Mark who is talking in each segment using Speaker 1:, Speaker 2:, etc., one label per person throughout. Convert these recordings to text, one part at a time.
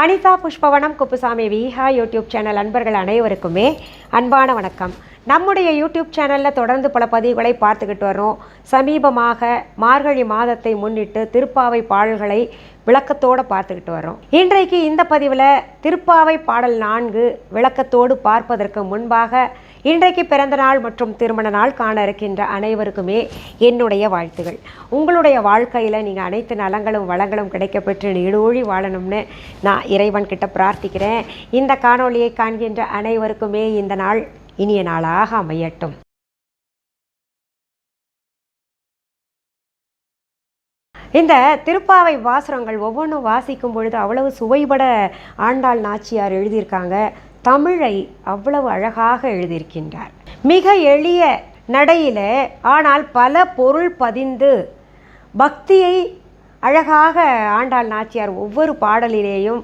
Speaker 1: Anitha Pushpavanam Kuppusamy Viha YouTube channel அன்பர்கள் அனைவருக்குமே அன்பான வணக்கம். நம்முடைய யூடியூப் சேனலில் தொடர்ந்து பல பதிவுகளை பார்த்துக்கிட்டு வரோம் சமீபமாக மார்கழி மாதத்தை முன்னிட்டு திருப்பாவை பாடல்களை விளக்கத்தோடு பார்த்துக்கிட்டு வரோம் இன்றைக்கு இந்த பதிவில் திருப்பாவை பாடல் நான்கு விளக்கத்தோடு பார்ப்பதற்கு முன்பாக இன்றைக்கு பிறந்த நாள் மற்றும் திருமண நாள் காண இருக்கின்ற அனைவருக்குமே என்னுடைய வாழ்த்துகள். உங்களுடைய வாழ்க்கையில் நீங்கள் அனைத்து நலங்களும் வளங்களும் கிடைக்கப்பெற்று நீடூழி வாழணும்னு நான் இறைவன் கிட்ட பிரார்த்திக்கிறேன். இந்த காணொளியை காண்கின்ற அனைவருக்குமே இந்த நாள் இனிய நாளாக அமையட்டும். இந்த திருப்பாவை வாசகங்கள் ஒவ்வொன்றும் வாசிக்கும் பொழுது அவ்வளவு சுவைபட ஆண்டாள் நாச்சியார் எழுதியிருக்காங்க. தமிழை அவ்வளவு அழகாக எழுதியிருக்கின்றார். மிக எளிய நடையில் ஆனால் பல பொருள் பதிந்து பக்தியை அழகாக ஆண்டாள் நாச்சியார் ஒவ்வொரு பாடலிலேயும்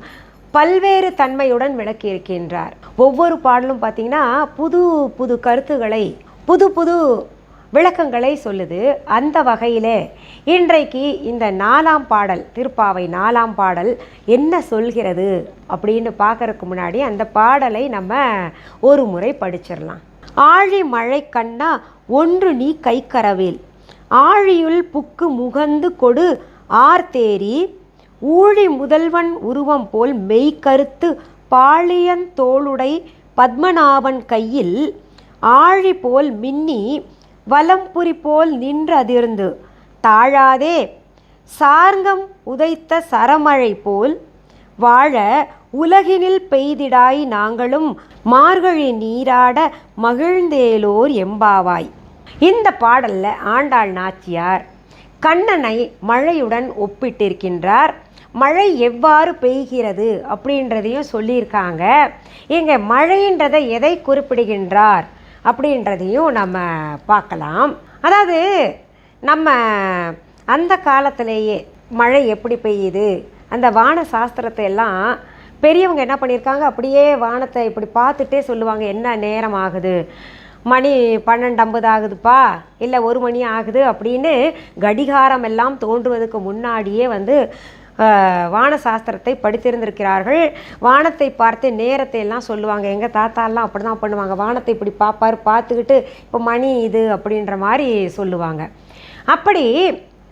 Speaker 1: பல்வேறு தன்மையுடன் விளக்கியிருக்கின்றார். ஒவ்வொரு பாடலும் பார்த்தீங்கன்னா புது புது கருத்துக்களை புது புது விளக்கங்களை சொல்லுது. அந்த வகையிலே இன்றைக்கு இந்த நாலாம் பாடல் திருப்பாவை நாலாம் பாடல் என்ன சொல்கிறது அப்படின்னு பார்க்கறதுக்கு முன்னாடி அந்த பாடலை நம்ம ஒரு முறை படிச்சிடலாம். ஆழி மழை கண்ணா ஒன்று நீ கைக்கரவேல். ஆழியுள் புக்கு முகந்து கொடு ஆர்த்தேரி ஊழி முதல்வன் உருவம் போல் மெய்கருத்து பாளியன் தோளுடை பத்மநாபன் கையில். ஆழி போல் மின்னி வலம்புரி போல் நின்று அதிர்ந்து. தாழாதே சார்ங்கம் உதைத்த சரமழை போல் வாழ உலகினில் பெய்திடாய் நாங்களும் மார்கழி நீராட மகிழ்ந்தேலோர் எம்பாவாய். இந்த பாடல்ல ஆண்டாள் நாச்சியார் கண்ணனை மழையுடன் ஒப்பிட்டிருக்கின்றார். மழை எவ்வாறு பெய்கிறது அப்படின்றதையும் சொல்லியிருக்காங்க. இங்கே மழைன்றதை எதை குறிப்பிடுகின்றார்? அப்படின்றதையும் நம்ம பார்க்கலாம். அதாவது நம்ம அந்த காலத்திலேயே மழை எப்படி பெய்யுது அந்த வான சாஸ்திரத்தை எல்லாம் பெரியவங்க என்ன பண்ணியிருக்காங்க? அப்படியே வானத்தை இப்படி பார்த்துட்டே சொல்லுவாங்க என்ன நேரம் ஆகுது? மணி பன்னெண்டு ஐம்பது ஆகுதுப்பா இல்லை ஒரு மணி ஆகுது அப்படின்னு கடிகாரம் எல்லாம் தோன்றுவதற்கு முன்னாடியே வந்து வான சாஸ்திரத்தை படித்திருந்திருக்கிறார்கள். வானத்தை பார்த்து நேரத்தை எல்லாம் சொல்லுவாங்க. எங்கள் தாத்தாலாம் அப்படி தான் பண்ணுவாங்க. வானத்தை இப்படி பார்ப்பார் பார்த்துக்கிட்டு இப்போ மணி இது அப்படின்ற மாதிரி சொல்லுவாங்க. அப்படி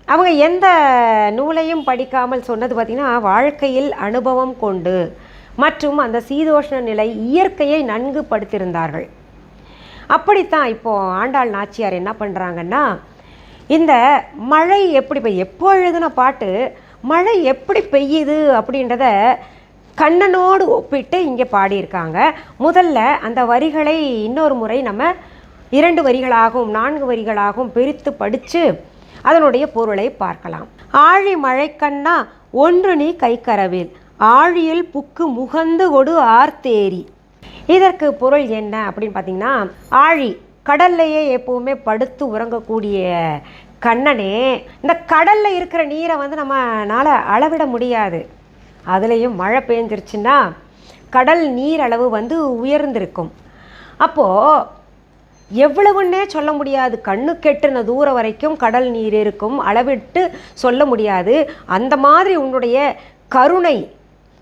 Speaker 1: அவங்க எந்த நூலையும் படிக்காமல் சொன்னது பார்த்திங்கன்னா வாழ்க்கையில் அனுபவம் கொண்டு மற்றும் அந்த சீதோஷ்ண நிலை இயற்கையை நன்கு படுத்திருந்தார்கள். அப்படித்தான் இப்போது ஆண்டாள் நாச்சியார் என்ன பண்ணுறாங்கன்னா இந்த மழை எப்படி இப்போ எப்போ எழுதின பாட்டு மழை எப்படி பெய்யுது அப்படின்றத கண்ணனோடு ஒப்பிட்டு இங்கே பாடியிருக்காங்க. முதல்ல அந்த வரிகளை இன்னொரு முறை நம்ம இரண்டு வரிகளாகவும் நான்கு வரிகளாகவும் பிரித்து படித்து அதனுடைய பொருளை பார்க்கலாம். ஆழி மழைக்கண்ணா ஒன்று நீ கைக்கரவேல். ஆழியில் புக்கு முகந்து கொடு ஆர்த்தேரி இதற்கு பொருள் என்ன அப்படின்னு பார்த்தீங்கன்னா ஆழி கடல்லையே எப்போவுமே படுத்து உறங்கக்கூடிய கண்ணனே இந்த கடலில் இருக்கிற நீரை வந்து நம்மனால் அளவிட முடியாது. அதுலேயும் மழை பெஞ்சிருச்சுன்னா கடல் நீர் அளவு வந்து உயர்ந்திருக்கும். அப்போது எவ்வளவுன்னே சொல்ல முடியாது. கண்ணு கெட்டுன தூரம் வரைக்கும் கடல் நீர் இருக்கும். அளவிட்டு சொல்ல முடியாது. அந்த மாதிரி உன்னுடைய கருணை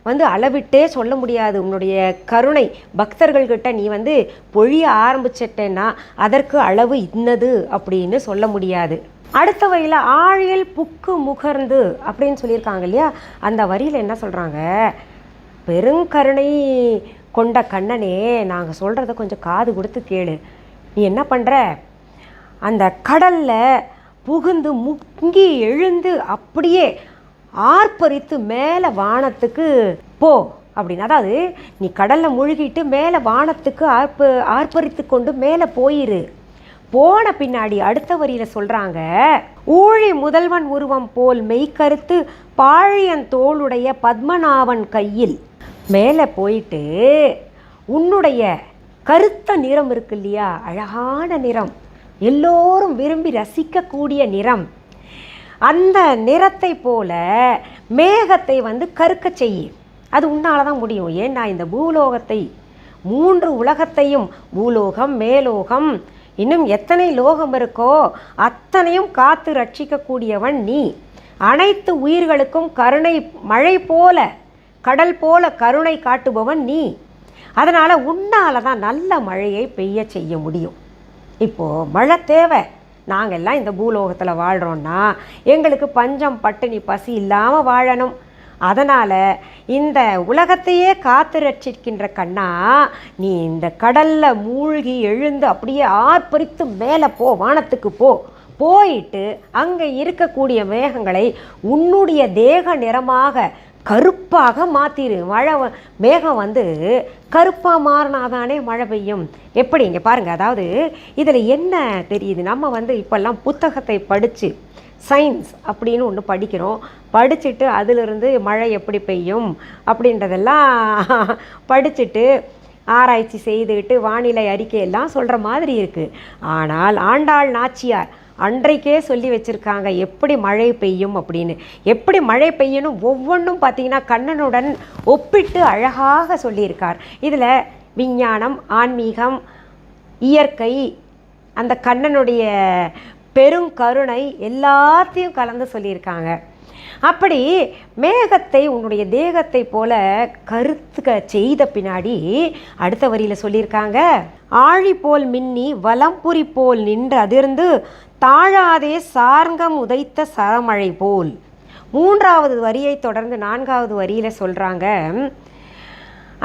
Speaker 1: வந்து அளவிட்டே சொல்ல முடியாது. உன்னுடைய கருணை பக்தர்கள்கிட்ட நீ வந்து பொழிய ஆரம்பிச்சிட்டேன்னா அதற்கு அளவு இன்னது அப்படின்னு சொல்ல முடியாது. அடுத்த வரியில் ஆழியல் புக்கு முகர்ந்து அப்படின்னு சொல்லியிருக்காங்க இல்லையா? அந்த வரியில் என்ன சொல்கிறாங்க பெருங்கருணை கொண்ட கண்ணனே நாங்கள் சொல்கிறத கொஞ்சம் காது கொடுத்து கேளு. நீ என்ன பண்ணுற அந்த கடலில் புகுந்து முங்கி எழுந்து அப்படியே ஆர்ப்பரித்து மேலே வானத்துக்கு போ அப்படின்னு. அதாவது நீ கடலில் முழுகிட்டு மேலே வானத்துக்கு ஆர்ப்பு ஆர்ப்பரித்து கொண்டு மேலே போயிரு. போன பின்னாடி அடுத்த வரியில் சொல்கிறாங்க ஊழி முதல்வன் உருவம் போல் மெய்கருத்து பாழியன் தோளுடைய பத்மநாபன் கையில். மேலே போயிட்டு உன்னுடைய கருத்த நிறம் இருக்கு இல்லையா? அழகான நிறம். எல்லோரும் விரும்பி ரசிக்கக்கூடிய நிறம். அந்த நிறத்தை போல மேகத்தை வந்து கருக்க செய்யு அது உன்னால தான் முடியும். ஏன்னா இந்த பூலோகத்தை மூன்று உலகத்தையும் பூலோகம் மேலோகம் இன்னும் எத்தனை லோகம் இருக்கோ அத்தனையும் காத்து ரட்சிக்கக்கூடியவன் நீ. அனைத்து உயிர்களுக்கும் கருணை மழை போல கடல் போல கருணை காட்டுபவன் நீ. அதனால் உன்னால் தான் நல்ல மழையை பெய்ய செய்ய முடியும். இப்போது மழை தேவை. நாங்கெல்லாம் இந்த பூலோகத்தில் வாழ்கிறோன்னா எங்களுக்கு பஞ்சம் பட்டினி பசி இல்லாமல் வாழணும். அதனால் இந்த உலகத்தையே காத்து ரட்சிக்கின்ற கண்ணா நீ இந்த கடலில் மூழ்கி எழுந்து அப்படியே ஆர்ப்பரித்து மேலே போ வானத்துக்கு போ. போயிட்டு அங்கே இருக்கக்கூடிய மேகங்களை உன்னுடைய தேக நிறமாக கருப்பாக மாற்றிடு மழை மேகம் வந்து கருப்பாக மாறினாதானே மழை பெய்யும். எப்படி? இங்கே பாருங்கள் அதாவது இதில் என்ன தெரியுது? நம்ம வந்து இப்போல்லாம் புத்தகத்தை படித்து சயின்ஸ் அப்படின்னு ஒன்று படிக்கிறோம். படிச்சுட்டு அதிலிருந்து மழை எப்படி பெய்யும் அப்படின்றதெல்லாம் படிச்சுட்டு ஆராய்ச்சி செய்துக்கிட்டு வானிலை அறிக்கையெல்லாம் சொல்கிற மாதிரி இருக்குது ஆனால் ஆண்டாள் நாச்சியார் அன்றைக்கே சொல்லி வச்சுருக்காங்க எப்படி மழை பெய்யும் அப்படின்னு. எப்படி மழை பெய்யணும் ஒவ்வொன்றும் பார்த்திங்கன்னா கண்ணனுடன் ஒப்பிட்டு அழகாக சொல்லியிருக்கார். இதில் விஞ்ஞானம் ஆன்மீகம் இயற்கை அந்த கண்ணனுடைய பெருங்கருணை எல்லாத்தையும் கலந்து சொல்லியிருக்காங்க. அப்படி மேகத்தை உன்னுடைய தேகத்தை போல கருத்துக்க செய்த பின்னாடி அடுத்த வரியில் சொல்லியிருக்காங்க. ஆழி போல் மின்னி வலம்புரி போல் நின்று அதிர்ந்து தாழாதே சார்ங்கம் உதைத்த சரமழை போல். மூன்றாவது வரியை தொடர்ந்து நான்காவது வரியில் சொல்கிறாங்க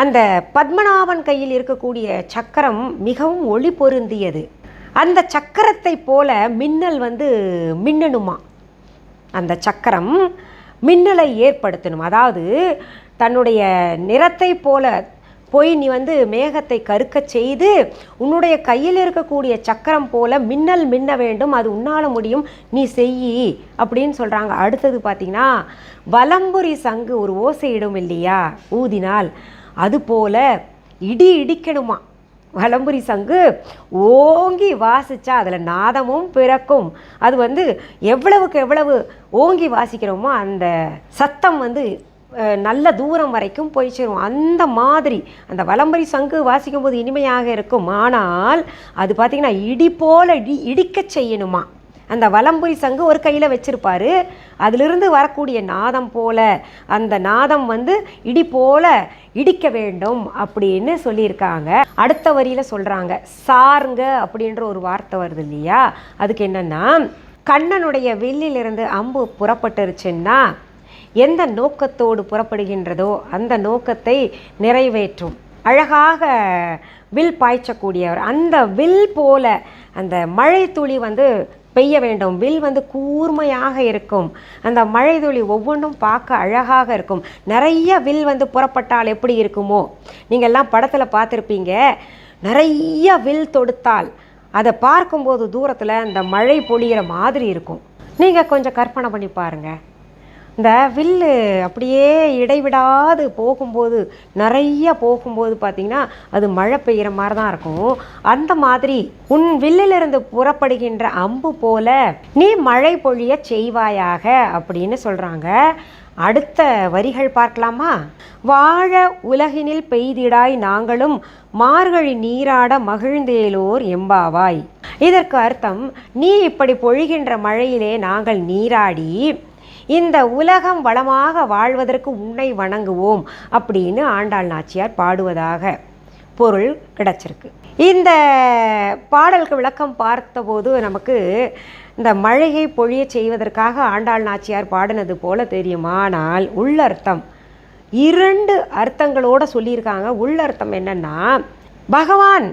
Speaker 1: அந்த பத்மநாபன் கையில் இருக்கக்கூடிய சக்கரம் மிகவும் ஒளி பொருந்தியது. அந்த சக்கரத்தை போல மின்னல் வந்து மின்னணுமா? அந்த சக்கரம் மின்னலை ஏற்படுத்தணும். அதாவது தன்னுடைய நிறத்தை போல போய் நீ வந்து மேகத்தை கருக்கச் செய்து உன்னுடைய கையில் இருக்கக்கூடிய சக்கரம் போல மின்னல் மின்ன வேண்டும். அது உன்னால் முடியும். நீ செய் அப்படின்னு சொல்கிறாங்க அடுத்தது பார்த்தீங்கன்னா வலம்புரி சங்கு ஒரு ஓசையிடும் இல்லையா? ஊதினால். அதுபோல இடி இடிக்கணுமா? வலம்புரி சங்கு ஓங்கி வாசிச்சா அதில் நாதமும் பிறக்கும். அது வந்து எவ்வளவுக்கு எவ்வளவு ஓங்கி வாசிக்கிறோமோ அந்த சத்தம் வந்து நல்ல தூரம் வரைக்கும் போய் சேரும். அந்த மாதிரி அந்த வலம்புரி சங்கு வாசிக்கும் போது இனிமையாக இருக்கும். ஆனால் அது பார்த்திங்கன்னா இடி போல இடி இடிக்கச் செய்யணுமா? அந்த வலம்புரி சங்கு ஒரு கையில் வச்சிருப்பாரு. அதிலிருந்து வரக்கூடிய நாதம் போல அந்த நாதம் வந்து இடி போல இடிக்க வேண்டும் அப்படின்னு சொல்லியிருக்காங்க. அடுத்த வரியில் சொல்கிறாங்க சாருங்க அப்படின்ற ஒரு வார்த்தை வருது இல்லையா? அதுக்கு என்னன்னா கண்ணனுடைய வில்லிலிருந்து அம்பு புறப்பட்டுருச்சுன்னா எந்த நோக்கத்தோடு புறப்படுகின்றதோ அந்த நோக்கத்தை நிறைவேற்றும். அழகாக வில் பாய்ச்சக்கூடியவர். அந்த வில் போல அந்த மழை துளி வந்து பெய்ய வேண்டும். வில் வந்து கூர்மையாக இருக்கும். அந்த மழை துளி ஒவ்வொன்றும் பார்க்க அழகாக இருக்கும். நிறைய வில் வந்து புறப்பட்டால் எப்படி இருக்குமோ? நீங்கள்லாம் படத்தில் பார்த்துருப்பீங்க. நிறைய வில் தொடுத்தால் அதை பார்க்கும்போது தூரத்தில் அந்த மழை பொழியிற மாதிரி இருக்கும். நீங்கள் கொஞ்சம் கற்பனை பண்ணி பாருங்கள் இந்த வில்லு அப்படியே இடைவிடாது போகும்போது நிறைய போகும்போது பார்த்தீங்கன்னா அது மழை பெய்கிற மாதிரி தான் இருக்கும். அந்த மாதிரி உன் வில்லிலிருந்து புறப்படுகின்ற அம்பு போல நீ மழை பொழிய செய்வாயாக அப்படின்னு சொல்கிறாங்க அடுத்த வரிகள் பார்க்கலாமா? வாழ உலகினில் பெய்திடாய் நாங்களும் மார்கழி நீராட மகிழ்ந்தேலோர் எம்பாவாய். இதற்கு அர்த்தம் நீ இப்படி பொழிகின்ற மழையிலே நாங்கள் நீராடி இந்த உலகம் வளமாக வாழ்வதற்கு உன்னை வணங்குவோம் அப்படின்னு ஆண்டாள் நாச்சியார் பாடுவதாக பொருள் கிடைச்சிருக்கு. இந்த பாடலுக்கு விளக்கம் பார்த்தபோது நமக்கு இந்த மழையை பொழிய செய்வதற்காக ஆண்டாள் நாச்சியார் பாடினது போல தெரியும்? ஆனால் உள்ளர்த்தம். இரண்டு அர்த்தங்களோட சொல்லியிருக்காங்க. உள்ளர்த்தம் என்னன்னா பகவான்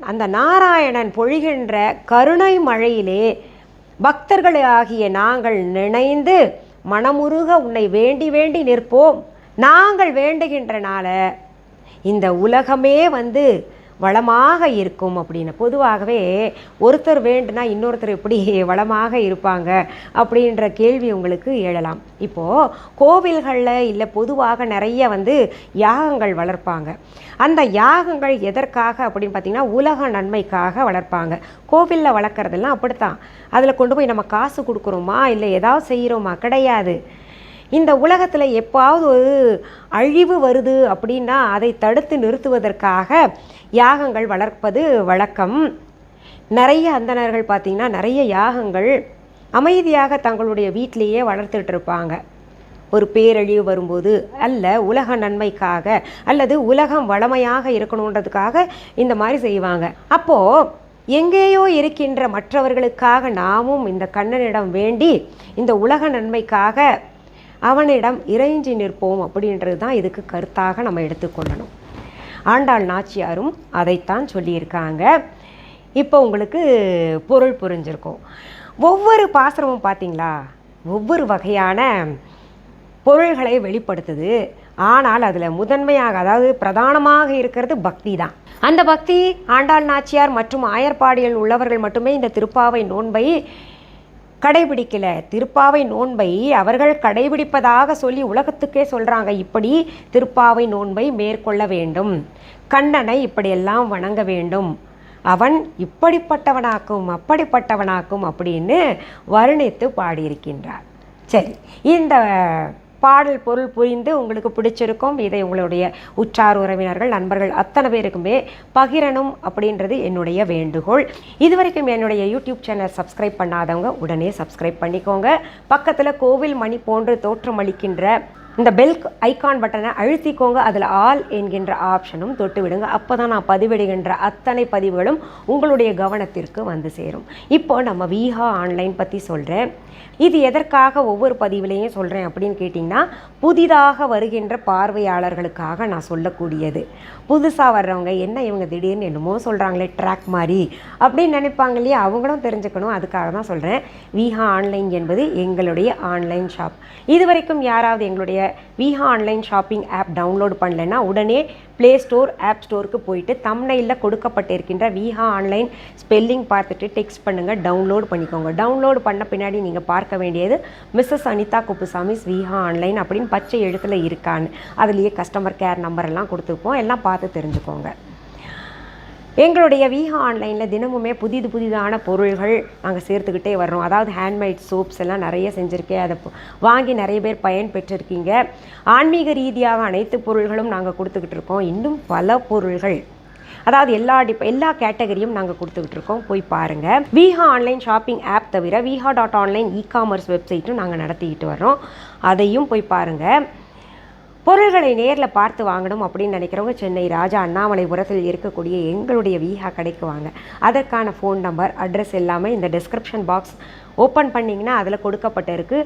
Speaker 1: அந்த நாராயணன் பொழிகின்ற கருணை மழையிலே பக்தர்களாகிய நாங்கள் நினைந்து மனமுருக உன்னை வேண்டி வேண்டி நிற்போம். நாங்கள் வேண்டுகின்றனால இந்த உலகமே வந்து வளமாக இருக்கும் அப்படின்னு. பொதுவாகவே ஒருத்தர் வேண்டுனா இன்னொருத்தர் எப்படி வளமாக இருப்பாங்க அப்படின்ற கேள்வி உங்களுக்கு எழலாம். இப்போது கோவில்களில் இல்லை பொதுவாக நிறைய வந்து யாகங்கள் வளர்ப்பாங்க. அந்த யாகங்கள் எதற்காக அப்படின்னு பார்த்தீங்கன்னா உலக நன்மைக்காக வளர்ப்பாங்க. கோவிலில் வளர்க்குறதெல்லாம் அப்படித்தான். அதில் கொண்டு போய் நம்ம காசு கொடுக்குறோமா? இல்லை ஏதாவது செய்கிறோமா கிடையாது. இந்த உலகத்தில் எப்பாவது ஒரு அழிவு வருது அப்படின்னா அதை தடுத்து நிறுத்துவதற்காக யாகங்கள் வளர்ப்பது வழக்கம். நிறைய அந்தணர்கள் பார்த்திங்கன்னா நிறைய யாகங்கள் அமைதியாக தங்களுடைய வீட்டிலேயே வளர்த்துட்டு இருப்பாங்க. ஒரு பேரழிவு வரும்போது அல்ல உலக நன்மைக்காக அல்லது உலகம் வளமையாக இருக்கணுன்றதுக்காக இந்த மாதிரி செய்வாங்க. அப்போது எங்கேயோ இருக்கின்ற மற்றவர்களுக்காக நாமும் இந்த கண்ணனிடம் வேண்டி இந்த உலக நன்மைக்காக அவனிடம் இறைஞ்சி நிற்போம் அப்படின்றது தான் இதுக்கு கருத்தாக நம்ம எடுத்துக்கொள்ளணும். ஆண்டாள் நாச்சியாரும் அதைத்தான் சொல்லியிருக்காங்க. இப்போ உங்களுக்கு பொருள் புரிஞ்சிருக்கும். ஒவ்வொரு பாசுரமும் பார்த்தீங்களா? ஒவ்வொரு வகையான பொருள்களை வெளிப்படுத்துது. ஆனால் அதில் முதன்மையாக அதாவது பிரதானமாக இருக்கிறது பக்தி தான். அந்த பக்தி ஆண்டாள் நாச்சியார் மற்றும் ஆயர்பாடியில் உள்ளவர்கள் மட்டுமே இந்த திருப்பாவை நோன்பை கடைபிடிக்கல. திருப்பாவை நோன்பை அவர்கள் கடைபிடிப்பதாக சொல்லி உலகத்துக்கே சொல்கிறாங்க இப்படி திருப்பாவை நோன்பை மேற்கொள்ள வேண்டும். கண்ணனை இப்படியெல்லாம் வணங்க வேண்டும். அவன் இப்படிப்பட்டவனாக்கும் அப்படிப்பட்டவனாக்கும் அப்படின்னு வர்ணித்து பாடியிருக்கின்றார். சரி இந்த பாடல் பொருள் புரிந்து உங்களுக்கு பிடிச்சிருக்கும். இதை உங்களுடைய உற்றார் உறவினர்கள் நண்பர்கள் அத்தனை பேருக்குமே பகிரணும் அப்படின்றது என்னுடைய வேண்டுகோள். இதுவரைக்கும் என்னுடைய யூடியூப் சேனல் சப்ஸ்கிரைப் பண்ணாதவங்க உடனே சப்ஸ்கிரைப் பண்ணிக்கோங்க. பக்கத்தில் கோவில் மணி போன்று தோற்றமளிக்கின்ற இந்த பெல் ஐக்கான் பட்டனை அழுத்திக்கோங்க. அதில் ஆல் என்கின்ற ஆப்ஷனும் தொட்டு விடுங்க அப்போ தான் நான் பதிவிடுகின்ற அத்தனை பதிவுகளும் உங்களுடைய கவனத்திற்கு வந்து சேரும். இப்போ நம்ம விஹா ஆன்லைன் பற்றி சொல்கிறேன் இது எதற்காக ஒவ்வொரு பதிவிலையும் சொல்கிறேன் அப்படின்னு கேட்டிங்கன்னா புதிதாக வருகின்ற பார்வையாளர்களுக்காக நான் சொல்லக்கூடியது. புதுசாக வர்றவங்க என்ன இவங்க திடீர்னு என்னமோ சொல்கிறாங்களே ட்ராக் மாதிரி அப்படின்னு நினைப்பாங்க இல்லையா? அவங்களும் தெரிஞ்சுக்கணும். அதுக்காக தான் சொல்கிறேன் விஹா ஆன்லைன் என்பது எங்களுடைய ஆன்லைன் ஷாப் இது வரைக்கும் யாராவது எங்களுடைய Viha online shopping app download பண்ணலைன்னா உடனே ப்ளே ஸ்டோர் ஆப் ஸ்டோருக்கு போயிட்டு தம்னையில் கொடுக்கப்பட்டிருக்கின்ற விஹா ஆன்லைன் ஸ்பெல்லிங் பார்த்துட்டு டெக்ஸ்ட் பண்ணுங்கள் டவுன்லோட் பண்ணிக்கோங்க. டவுன்லோட் பண்ண பின்னாடி நீங்கள் பார்க்க வேண்டியது மிஸ்ஸஸ் அனிதா குப்புசாமிஸ் விஹா ஆன்லைன் அப்படின்னு பச்சை எழுத்தில் இருக்கான்னு. அதுலேயே கஸ்டமர் கேர் நம்பர் எல்லாம் கொடுத்துருப்போம். எல்லாம் பார்த்து தெரிஞ்சுக்கோங்க. எங்களுடைய வீஹா ஆன்லைனில் தினமுமே புதிது புதிதான பொருள்கள் நாங்கள் சேர்த்துக்கிட்டே வர்றோம். அதாவது ஹேண்ட்மேட் சோப்ஸ் எல்லாம் நிறைய செஞ்சுருக்கேன் அதை வாங்கி நிறைய பேர் பயன் பெற்றிருக்கீங்க. ஆன்மீக ரீதியாக அனைத்து பொருள்களும் நாங்கள் கொடுத்துக்கிட்டு இருக்கோம். இன்னும் பல பொருள்கள். அதாவது எல்லா டிப் எல்லா கேட்டகரியும் நாங்கள் கொடுத்துக்கிட்டு இருக்கோம். போய் பாருங்கள் விஹா ஆன்லைன் ஷாப்பிங் ஆப் தவிர Viha dot online e commerce வெப்சைட்டும் நாங்கள் நடத்திக்கிட்டு வர்றோம். அதையும் போய் பாருங்கள் பொருள்களை நேரில் பார்த்து வாங்கணும் அப்படின்னு நினைக்கிறவங்க சென்னை ராஜா அண்ணாமலைபுரத்தில் இருக்கக்கூடிய எங்களுடைய விஹா கடைக்கு வாங்க. அதற்கான ஃபோன் நம்பர் அட்ரஸ் எல்லாமே இந்த டிஸ்கிரிப்ஷன் பாக்ஸ் ஓப்பன் பண்ணிங்கன்னா அதில் கொடுக்கப்பட்டிருக்கு.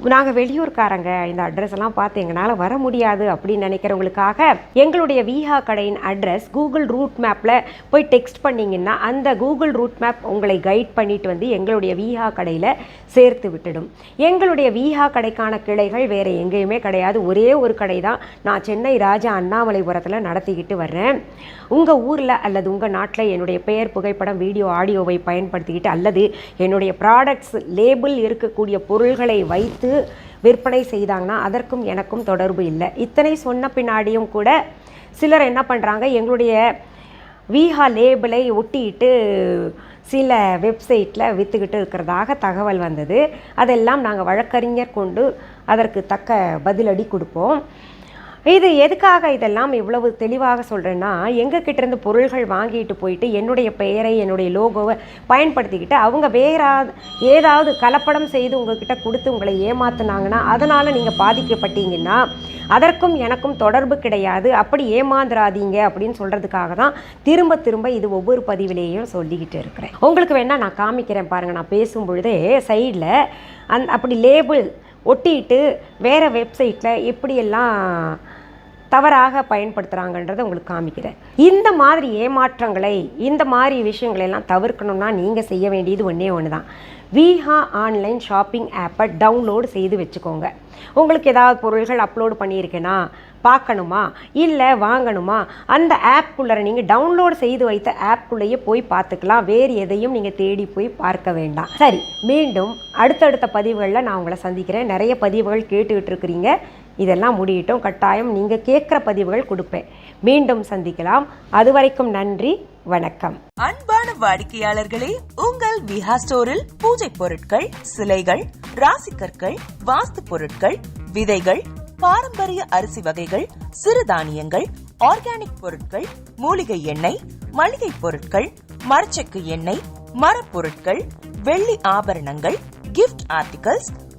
Speaker 1: நாங்கள் வெளியூர்காரங்க இந்த அட்ரஸ் எல்லாம் பார்த்து எங்களால் வர முடியாது அப்படின்னு நினைக்கிறவங்களுக்காக எங்களுடைய விஹா கடையின் அட்ரஸ் கூகுள் ரூட் மேப்பில் போய் டெக்ஸ்ட் பண்ணிங்கன்னா அந்த கூகுள் ரூட் மேப் உங்களை கைட் பண்ணிட்டு வந்து எங்களுடைய விஹா கடையில் சேர்த்து விட்டுடும். எங்களுடைய விஹா கடைக்கான கிளைகள் வேறு எங்கேயுமே கிடையாது. ஒரே ஒரு கடை தான். நான் சென்னை ராஜா அண்ணாமலைபுரத்தில் நடத்திக்கிட்டு வர்றேன். உங்கள் ஊரில் அல்லது உங்கள் நாட்டில் என்னுடைய பெயர் புகைப்படம் வீடியோ ஆடியோவை பயன்படுத்திக்கிட்டு அல்லது என்னுடைய ப்ராடக்ட்ஸ் லேபிள் இருக்கக்கூடிய பொருள்களை வைத்து விற்பனை செய்தாங்கன்னா அதற்கும் எனக்கும் தொடர்பு இல்லை. இத்தனை சொன்ன பின்னாடியும் கூட சிலர் என்ன பண்ணுறாங்க எங்களுடைய விஹா லேபிளை ஒட்டிட்டு சில வெப்சைட்டில் விற்றுக்கிட்டு இருக்கிறதாக தகவல் வந்தது. அதெல்லாம் நாங்கள் வழக்கறிஞர் கொண்டு அதற்கு தக்க பதிலடி கொடுப்போம். இது எதுக்காக இதெல்லாம் இவ்வளவு தெளிவாக சொல்கிறேன்னா எங்கள் கிட்டேருந்து பொருள்கள் வாங்கிட்டு போயிட்டு என்னுடைய பெயரை என்னுடைய லோகோவை பயன்படுத்திக்கிட்டு அவங்க வேற ஏதாவது கலப்படம் செய்து உங்ககிட்ட கொடுத்து உங்களை ஏமாத்துனாங்கன்னா அதனால் நீங்கள் பாதிக்கப்பட்டீங்கன்னா அதற்கும் எனக்கும் தொடர்பு கிடையாது. அப்படி ஏமாந்துராதீங்க அப்படின்னு சொல்கிறதுக்காக தான் திரும்ப திரும்ப இது ஒவ்வொரு பதிவிலேயும் சொல்லிக்கிட்டு இருக்கிறேன். உங்களுக்கு வேணால் நான் காமிக்கிறேன் பாருங்கள் நான் பேசும் பொழுதே சைடில் அந் அப்படி லேபிள் ஒட்டிட்டு வேறு வெப்சைட்டில் எப்படியெல்லாம் தவறாக பயன்படுத்துகிறாங்கன்றதை உங்களுக்கு காமிக்கிறேன். இந்த மாதிரி ஏமாற்றங்களை இந்த மாதிரி விஷயங்களை எல்லாம் தவிர்க்கணும்னா நீங்கள் செய்ய வேண்டியது ஒன்றே ஒன்று தான் விஹா ஆன்லைன் ஷாப்பிங் ஆப்பை டவுன்லோடு செய்து வச்சுக்கோங்க. உங்களுக்கு ஏதாவது பொருள்கள் அப்லோடு பண்ணியிருக்கேனா பார்க்கணுமா இல்லை வாங்கணுமா அந்த ஆப்புக்குள்ளே நீங்கள் டவுன்லோட் செய்து வைத்த ஆப்புக்குள்ளேயே போய் பார்த்துக்கலாம். வேறு எதையும் நீங்கள் தேடி போய் பார்க்க வேண்டாம். சரி மீண்டும் அடுத்தடுத்த பதிவுகளில் நான் உங்களை சந்திக்கிறேன். நிறைய பதிவுகள் கேட்டுக்கிட்டு இருக்கிறீங்க. இதெல்லாம் முடியட்டும். கட்டாயம் நீங்கள் கேட்குற பதிவுகள் கொடுப்பேன். மீண்டும் சந்திக்கலாம். அது வரைக்கும் நன்றி வணக்கம்.
Speaker 2: அன்பான வாடிக்கையாளர்களே உங்கள் விஹா ஸ்டோரில் பூஜை பொருட்கள் சிலைகள் ராசிக்கற்கள் வாஸ்து பொருட்கள் விதைகள் பாரம்பரிய அரிசி வகைகள் சிறுதானியங்கள் ஆர்கானிக் பொருட்கள் மூலிகை எண்ணெய் மளிகை பொருட்கள் மரச்செக்கு எண்ணெய் மரப்பொருட்கள் வெள்ளி ஆபரணங்கள் கிஃப்ட் ஆர்டிகல்ஸ்